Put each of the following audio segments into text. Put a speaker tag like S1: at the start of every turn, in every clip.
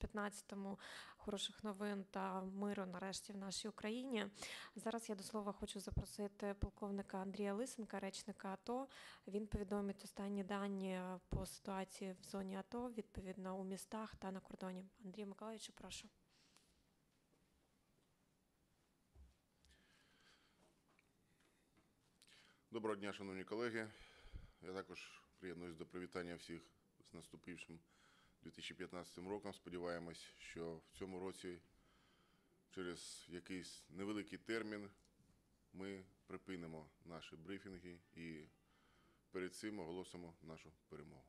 S1: 2015-му хороших новин та миру нарешті в нашій Україні. Зараз я до слова хочу запросити полковника Андрія Лисенка, речника АТО. Він повідомить останні дані по ситуації в зоні АТО, відповідно у містах та на кордоні. Андрій Миколаївичу, прошу.
S2: Доброго дня, шановні колеги. Я також приєднуюсь до привітання всіх з наступившим 2015 роком. Сподіваємось, що в цьому році через якийсь невеликий термін ми припинимо наші брифінги і перед цим оголосимо нашу перемогу.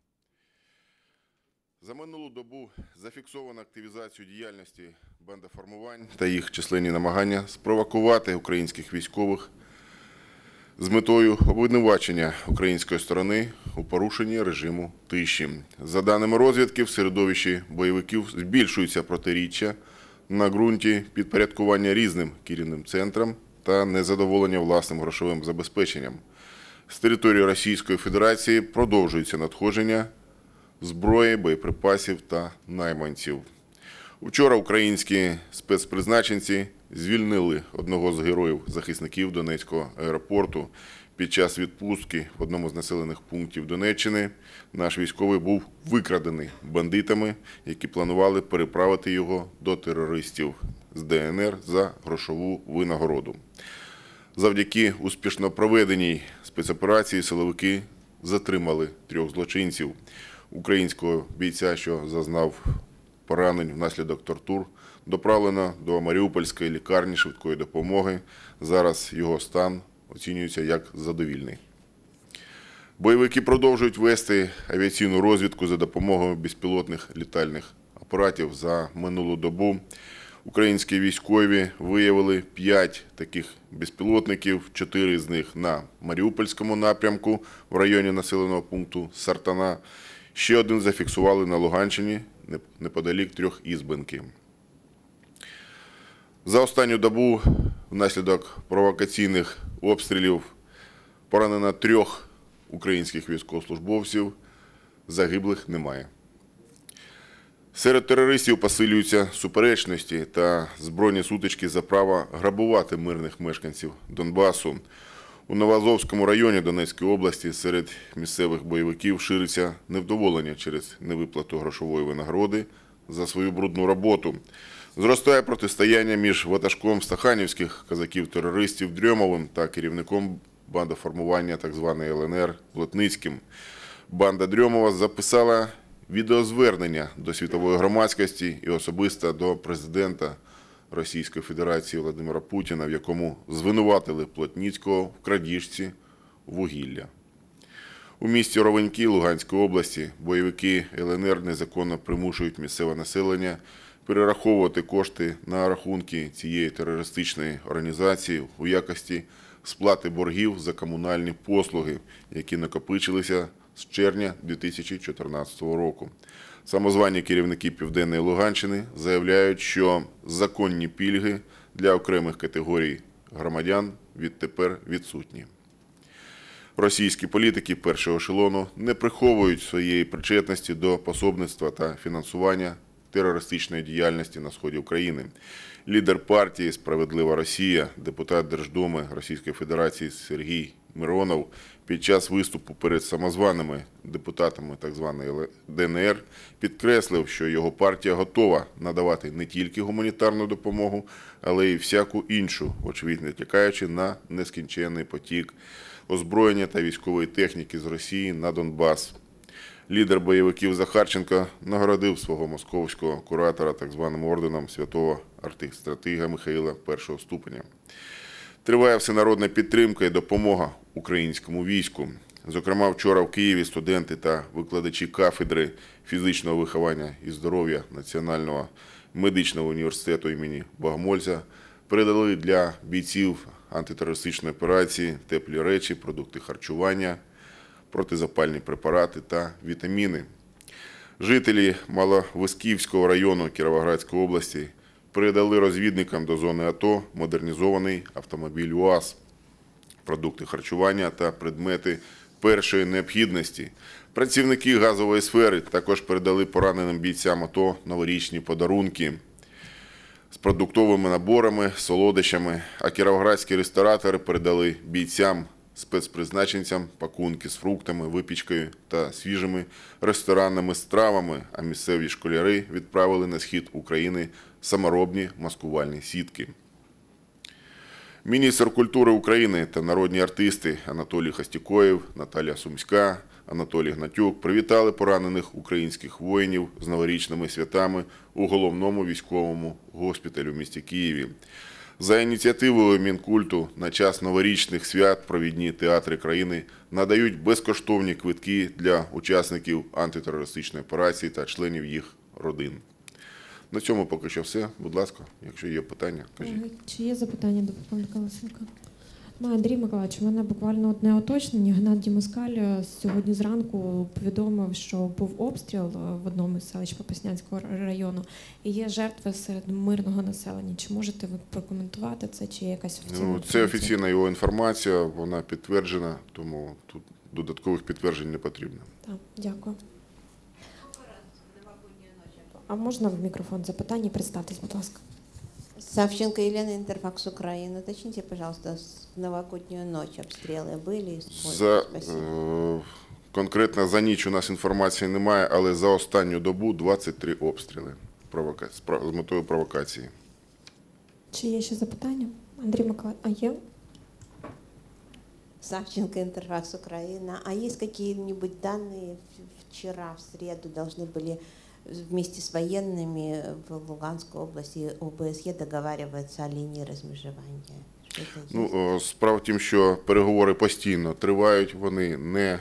S2: За минулу добу зафіксовано активізацію діяльності бандоформувань та їх численні намагання спровокувати українських військових з метою обвинувачення української сторони у порушенні режиму тиші. За даними розвідки, в середовищі бойовиків збільшується протиріччя на ґрунті підпорядкування різним керівним центрам та незадоволення власним грошовим забезпеченням. З території Російської Федерації продовжується надходження зброї, боєприпасів та найманців. Вчора українські спецпризначенці звільнили одного з героїв захисників Донецького аеропорту. Під час відпустки в одному з населених пунктів Донеччини наш військовий був викрадений бандитами, які планували переправити його до терористів з ДНР за грошову винагороду. Завдяки успішно проведеній спецоперації силовики затримали трьох злочинців. Українського бійця, що зазнав поранень внаслідок тортур, доправлено до Маріупольської лікарні швидкої допомоги. Зараз його стан оцінюється як задовільний. Бойовики продовжують вести авіаційну розвідку за допомогою безпілотних літальних апаратів. За минулу добу українські військові виявили 5 таких безпілотників, 4 з них на Маріупольському напрямку в районі населеного пункту Сартана. Ще один зафіксували на Луганщині неподалік трьох ізбинки. За останню добу внаслідок провокаційних обстрілів поранено трьох українських військовослужбовців, загиблих немає. Серед терористів посилюються суперечності та збройні сутички за право грабувати мирних мешканців Донбасу. У Новоазовському районі Донецької області серед місцевих бойовиків шириться невдоволення через невиплату грошової винагороди за свою брудну роботу. Зростає протистояння між ватажком стаханівських казаків-терористів Дрьомовим та керівником бандоформування так званої ЛНР Плотницьким. Банда Дрьомова записала відеозвернення до світової громадськості і особисто до президента Російської Федерації Володимира Путіна, в якому звинуватили Плотніцького в крадіжці вугілля. У місті Ровеньки Луганської області бойовики ЛНР незаконно примушують місцеве населення перераховувати кошти на рахунки цієї терористичної організації у якості сплати боргів за комунальні послуги, які накопичилися з червня 2014 року. Самозвані керівники Південної Луганщини заявляють, що законні пільги для окремих категорій громадян відтепер відсутні. Російські політики першого ешелону не приховують своєї причетності до пособництва та фінансування терористичної діяльності на сході України. Лідер партії Справедлива Росія, депутат Держдуми Російської Федерації Сергій Миронов під час виступу перед самозваними депутатами так званої ДНР підкреслив, що його партія готова надавати не тільки гуманітарну допомогу, але й всяку іншу, очевидь, не тікаючи на нескінченний потік озброєння та військової техніки з Росії на Донбас. Лідер бойовиків Захарченко нагородив свого московського куратора так званим орденом святого артистратига Михаїла першого ступеня. Триває всенародна підтримка і допомога українському війську. Зокрема, вчора в Києві студенти та викладачі кафедри фізичного виховання і здоров'я Національного медичного університету імені Богомольця передали для бійців антитерористичної операції теплі речі, продукти харчування, протизапальні препарати та вітаміни. Жителі Маловисківського району Кіровоградської області передали розвідникам до зони АТО модернізований автомобіль УАЗ, продукти харчування та предмети першої необхідності. Працівники газової сфери також передали пораненим бійцям АТО новорічні подарунки з продуктовими наборами, солодощами, а кіровоградські ресторатори передали бійцям спецпризначенцям пакунки з фруктами, випічкою та свіжими ресторанними стравами, а місцеві школяри відправили на схід України саморобні маскувальні сітки. Міністр культури України та народні артисти Анатолій Хастікоєв, Наталія Сумська, Анатолій Гнатюк привітали поранених українських воїнів з новорічними святами у головному військовому госпіталі в місті Києві. За ініціативою Мінкульту на час новорічних свят провідні театри країни надають безкоштовні квитки для учасників антитерористичної операції та членів їх родин. На цьому поки що все. Будь ласка, якщо є питання, кажіть.
S1: Е, Чи є запитання до Павла Лисенка? Ну, Андрій Миколаївич, у мене буквально одне уточнення. Геннадій Москаль е, сьогодні зранку повідомив, що був обстріл е, в одному із селищ Попаснянського району і є жертви серед мирного населення. Чи можете ви прокоментувати це, чи є якась офіційна
S2: Ну, це офіційна його інформація, вона підтверджена, тому тут додаткових підтверджень не потрібно.
S1: Так, дякую. А можна в мікрофон запитання? Представтесь, будь ласка.
S3: Савченко Елена, Интерфакс Украина. Уточните, пожалуйста, с- в новогоднюю ночь обстрелы были? Сколько?
S2: За,
S3: Спасибо.
S2: е, конкретно за ніч у нас інформації немає, але за останню добу 23 обстріли провока... з про- з метою провокації.
S1: Чи є ще запитання? Андрій Миколаївич, а є?
S3: Савченко, Интерфакс Украина. А есть какие-нибудь данные? В- Вчера, в среду, должны были вместе с военными в Луганской области ОБСЕ договариваться о линии размежевания. Что-то
S2: Ну,
S3: есть?
S2: справа в тім, що переговори постійно тривають, вони не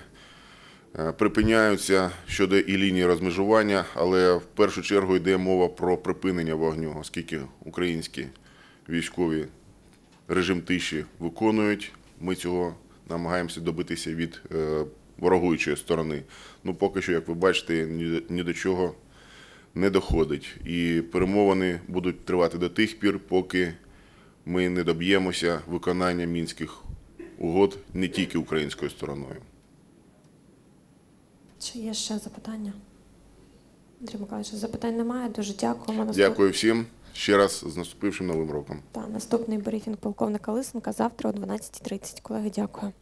S2: е, припиняються щодо і лінії розмежування, але в першу чергу йде мова про припинення вогню, оскільки українські військові режим тиші виконують. Ми цього намагаємося добитися від е, ворогуючої сторони. Ну, поки що, як ви бачите, ні, ні до чого не доходить. І перемовини будуть тривати до тих пір, поки ми не доб'ємося виконання мінських угод не тільки українською стороною.
S1: Чи є ще запитання? Андрій Миколаївич, запитань немає. Дуже дякуємо. Наступ-
S2: Дякую всім ще раз з наступившим новим роком.
S1: Та, наступний брифінг полковника Лисенка завтра о 12.30. Колеги, дякую.